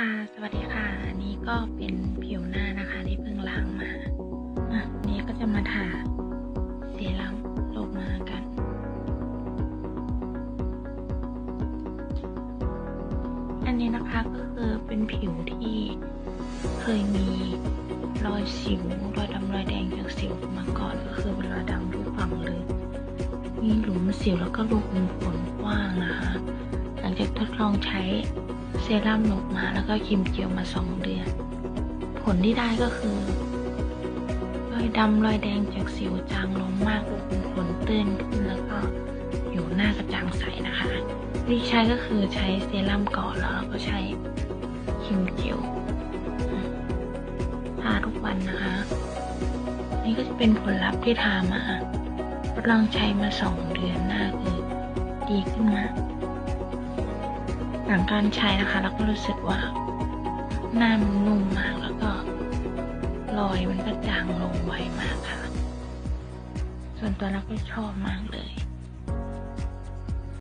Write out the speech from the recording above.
ค่ะ สวัสดีค่ะ อันนี้ก็เป็นผิวหน้านะคะที่เพิ่งล้างมาอะอันนี้ก็จะมาทาเซรั่มโลมากัน อันนี้นะคะก็คือเป็นผิวที่เคยมีรอยสิวรอยดำรอยแดงจากสิวมาก่อนก็คือเวลาดำทุกฝั่งเลยมีหลุมสิวแล้วก็รูขุมขนกว้างนะคะ หลังจากทดลองใช้ รั่มลงมาแล้วก็ครีมเจียวมาสองเดือน ผลที่ได้ก็คือรอยดำรอยแดงจากสิวจางลงมากรูขุมขนตื้นขึ้นแล้วก็อยู่หน้ากระจ่างใสนะคะ วิธีใช้ก็คือใช้เซรั่มก่อนแล้วเราก็ใช้ครีมเจียวทาทุกวันนะคะ นี่ก็จะเป็นผลลัพธ์ที่ทามาทดลองใช้มาสองเดือนหน้าคือดีขึ้นมาก หลังการใช้นะคะ เราก็รู้สึกว่าหน้ามันนุ่มมากแล้วก็รอยมันก็จางลงไวมากค่ะ ส่วนตัวเราก็ชอบมากเลย